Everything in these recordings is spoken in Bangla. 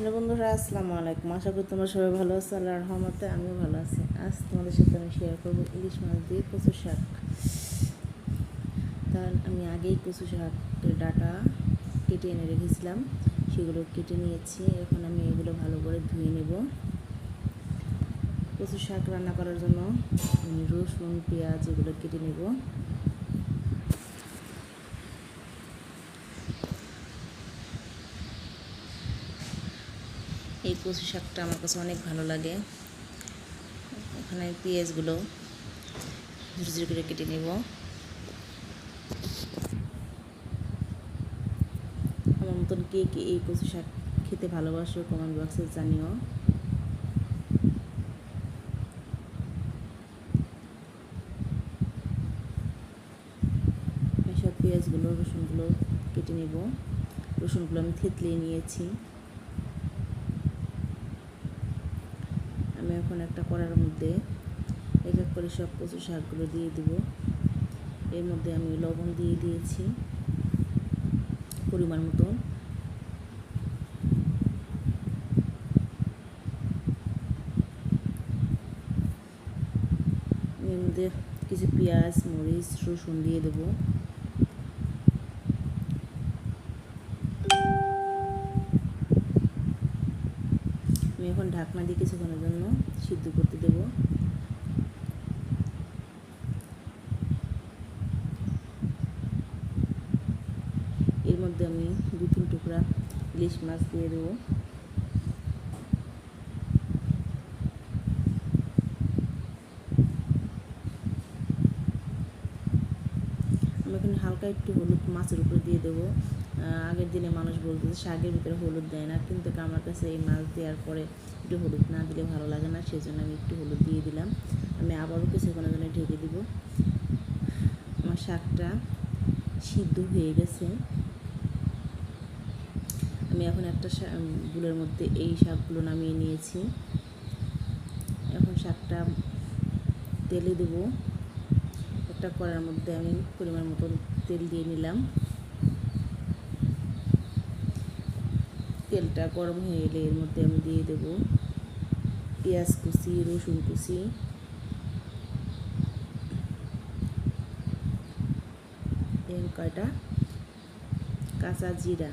হ্যালো বন্ধুরা, আসসালামু আলাইকুম। আশা করি তোমরা সবাই ভালো আছো, আল্লাহর রহমতে আমিও ভালো আছি। আজ তোমাদের সাথে আমি শেয়ার করব ইলিশ মাছ দিয়ে কচু শাক। তার আমি আগেই কচু শাকের ডাটা কেটে এনে রেখেছিলাম। সেগুলো কেটে নিয়েছি। এখন আমি এগুলো ভালো করে ধুয়ে নেব। কচু শাক রান্না করার জন্য আমি রসুন, পেঁয়াজ এগুলো কেটে নেব। এই কচু শাকটা আমার কাছে অনেক ভালো লাগে। ওখানে পেঁয়াজগুলো ঝুড়ি করে কেটে নেব। আমার মতন কে কে এই কচু শাক খেতে ভালোবাসো কমেন্ট বক্সে জানিও। পেঁয়াজগুলো রসুনগুলো কেটে নেব। রসুনগুলো আমি থেতলিয়ে নিয়েছি। এখন একটা কড়ার মধ্যে এক এক করে সব কচু শাকগুলো দিয়ে দেবো। এর মধ্যে আমি লবণ দিয়ে দিয়েছি পরিমাণ মতো এর মধ্যে কিছু পেঁয়াজ, মরিচ, রসুন দিয়ে দেবো। এখন ঢাকনা দিয়ে কিছুক্ষণের জন্য সিদ্ধ করতে দেব। এর মধ্যে আমি দু তিন টুকরা ইলিশ মাছ দিয়ে দেবো। আমি এখানে হালকা একটু হলুদ মাছের উপরে দিয়ে দেবো। আগের দিনে মানুষ বলতো যে শাকের ভিতরে হলুদ দেয় না। কিন্তু আমার কাছে এই মাছ দেওয়ার পরে একটু হলুদ না দিলে ভালো লাগে না সেই জন্য আমি একটু হলুদ দিয়ে দিলাম। আমি আবারও কিছুক্ষণের জন্য ঢেকে দিব। আমার শাকটা সিদ্ধ হয়ে গেছে। আমি এখন একটা বুলের মধ্যে এই শাকগুলো নামিয়ে নিয়েছি। এখন শাকটা তেলে দেবো। একটা কড়ার মধ্যে আমি পরিমাণ মতন তেল দিয়ে নিলাম। তেলটা গরম হয়ে এলে এর মধ্যে আমি দিয়ে দেব পেঁয়াজ কুচি, রসুন কুচি। কয়টা? কাঁচা জিরা।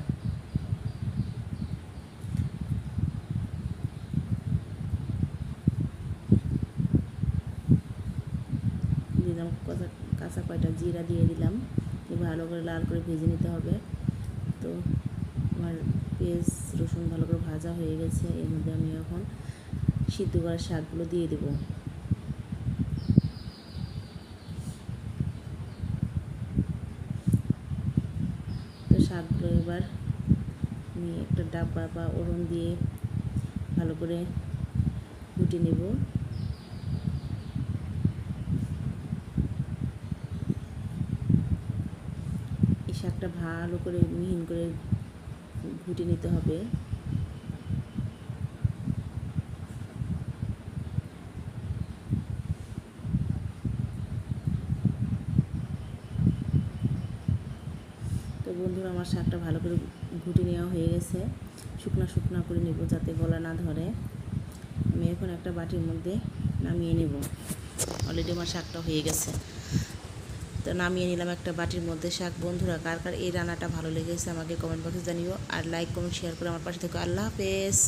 দিলাম কাঁচা কাঁচা কয়টা জিরা দিয়ে দিলাম। ভালো করে লাল করে ভেজে নিতে হবে। তো আমার পেঁয়াজ, রসুন ভালো করে ভাজা হয়ে গেছে। এর মধ্যে আমি এখন সিদ্ধ করা শাকগুলো দিয়ে দেব। তো শাকগুলো এবার আমি একটা ডাব্বা বা ওরন দিয়ে ভালো করে ফুটে নেব। এই শাকটা ভালো করে মিহিন করে ঘুটে নিতে হবে। তো বন্ধুরা, আমার শাকটা ভালো করে ঘুটে নেওয়া হয়ে গেছে। শুকনা শুকনা করে নেব যাতে গলা না ধরে। আমি এখন একটা বাটির মধ্যে নামিয়ে নেব। অলরেডি আমার শাকটা হয়ে গেছে। তো নামিয়ে নিলাম একটা বাটির মধ্যে শাক। বন্ধুরা, কার কার এই রান্নাটা ভালো লেগেছে আমাকে কমেন্ট বক্সে জানিও। আর লাইক কমেন্ট শেয়ার করে আমার পাশে থেকে। আল্লাহ হাফেজ।